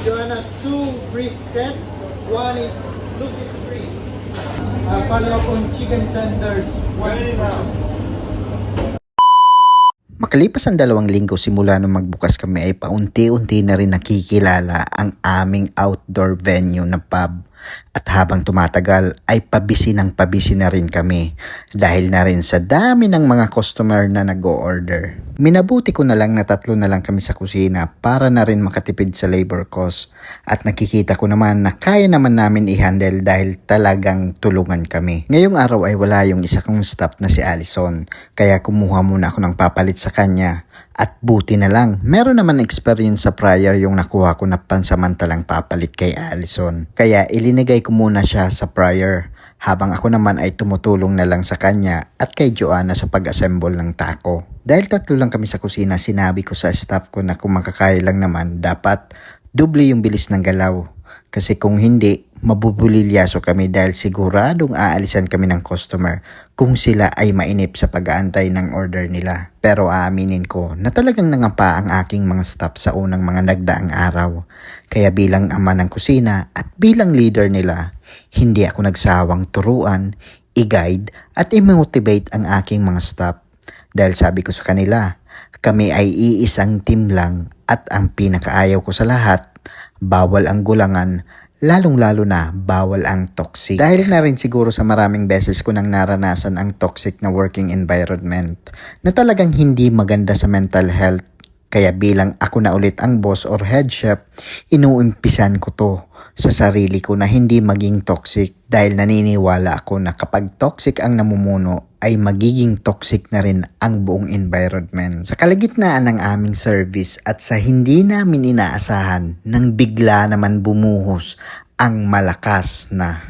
Joanna, two brisket, one is gluten free. Uh, follow up on chicken tenders, one Makalipas ang dalawang linggo simula nung magbukas kami ay paunti-unti na rin nakikilala ang aming outdoor venue na pub. At habang tumatagal ay pabisi ng pabisi na rin kami dahil na rin sa dami ng mga customer na nag-o-order. Minabuti ko na lang na tatlo na lang kami sa kusina para na rin makatipid sa labor cost at nakikita ko naman na kaya naman namin i-handle dahil talagang tulungan kami. Ngayong araw ay wala yung isa kong staff na si Allison kaya kumuha muna ako ng papalit sa kanya at buti na lang, meron naman experience sa prior yung nakuha ko na pansamantalang papalit kay Allison. Kaya ilinigay ko muna siya sa prior habang ako naman ay tumutulong na lang sa kanya at kay Joanna sa pag-assemble ng taco. Dahil tatlo lang kami sa kusina, sinabi ko sa staff ko na kung makakaya lang naman, dapat doble yung bilis ng galaw. Kasi kung hindi, mabubulilyaso kami dahil siguradong aalisan kami ng customer kung sila ay mainip sa pag-aantay ng order nila. Pero aaminin ko na talagang nangapa ang aking mga staff sa unang mga nagdaang araw. Kaya bilang ama ng kusina at bilang leader nila, hindi ako nagsawang turuan, i-guide at i-motivate ang aking mga staff. Dahil sabi ko sa kanila, kami ay iisang team lang at ang pinakaayaw ko sa lahat, bawal ang gulangan, lalong-lalo na bawal ang toxic. Dahil na rin siguro sa maraming beses ko nang naranasan ang toxic na working environment na talagang hindi maganda sa mental health. Kaya bilang ako na ulit ang boss or head chef, inuumpisan ko to sa sarili ko na hindi maging toxic dahil naniniwala ako na kapag toxic ang namumuno ay magiging toxic na rin ang buong environment. Sa kalagitnaan ng aming service at sa hindi namin inaasahan nang bigla naman bumuhos ang malakas na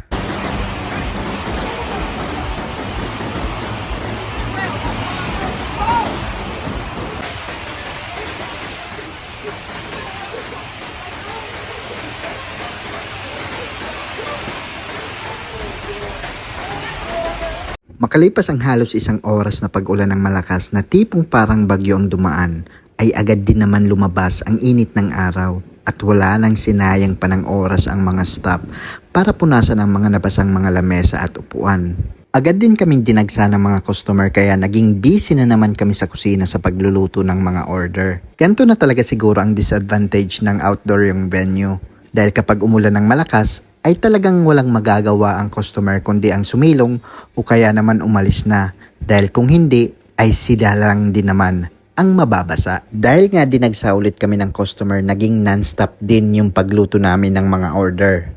Makalipas ang halos isang oras na pag-ulan ng malakas na tipong parang bagyo ang dumaan, ay agad din naman lumabas ang init ng araw at wala nang sinayang pa ng oras ang mga staff para punasan ang mga nabasang mga lamesa at upuan. Agad din kaming dinagsa ng mga customer kaya naging busy na naman kami sa kusina sa pagluluto ng mga order. Ganito na talaga siguro ang disadvantage ng outdoor yung venue. Dahil kapag umulan ng malakas, ay talagang walang magagawa ang customer kundi ang sumilong o kaya naman umalis na. Dahil kung hindi, ay sila lang din naman ang mababasa. Dahil nga dinagsa ulit kami ng customer, naging non-stop din yung pagluto namin ng mga order.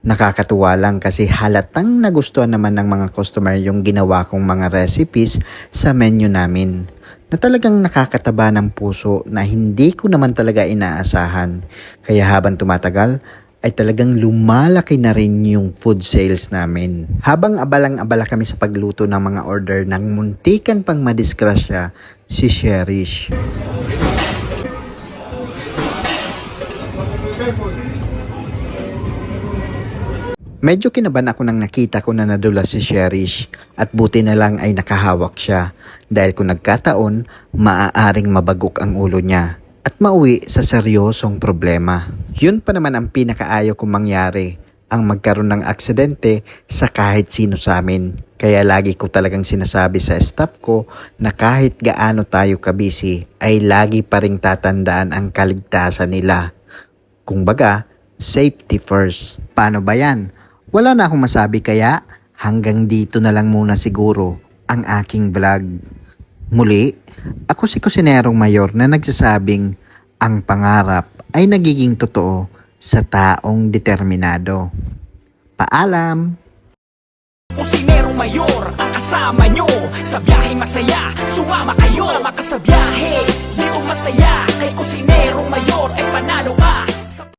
Nakakatuwa lang kasi halatang nagustuhan naman ng mga customer yung ginawa kong mga recipes sa menu namin na talagang nakakataba ng puso na hindi ko naman talaga inaasahan. Kaya habang tumatagal, ay talagang lumalaki na rin yung food sales namin. Habang abalang-abala kami sa pagluto ng mga order ng muntikan pang madiskrasya si Cherish. Medyo kinaban ako nang nakita ko na nadula si Cherish at buti na lang ay nakahawak siya dahil kung nagkataon, maaaring mabagok ang ulo niya at mauwi sa seryosong problema. Yun pa naman ang pinakaayaw kong mangyari, ang magkaroon ng aksidente sa kahit sino sa amin. Kaya lagi ko talagang sinasabi sa staff ko na kahit gaano tayo kabisi ay lagi pa ring tatandaan ang kaligtasan nila. Kung baga, safety first. Paano ba yan? Wala na akong masabi kaya hanggang dito na lang muna siguro ang aking vlog. Muli, ako si Kusinerong Mayor na nagsasabing ang pangarap ay nagiging totoo sa taong determinado. Paalam! Kusinerong mayor ang kasama nyo Sa biyahe masaya, sumama kayo Sumama ka sa biyahe, di masaya Kay kusinerong mayor ay panalo ka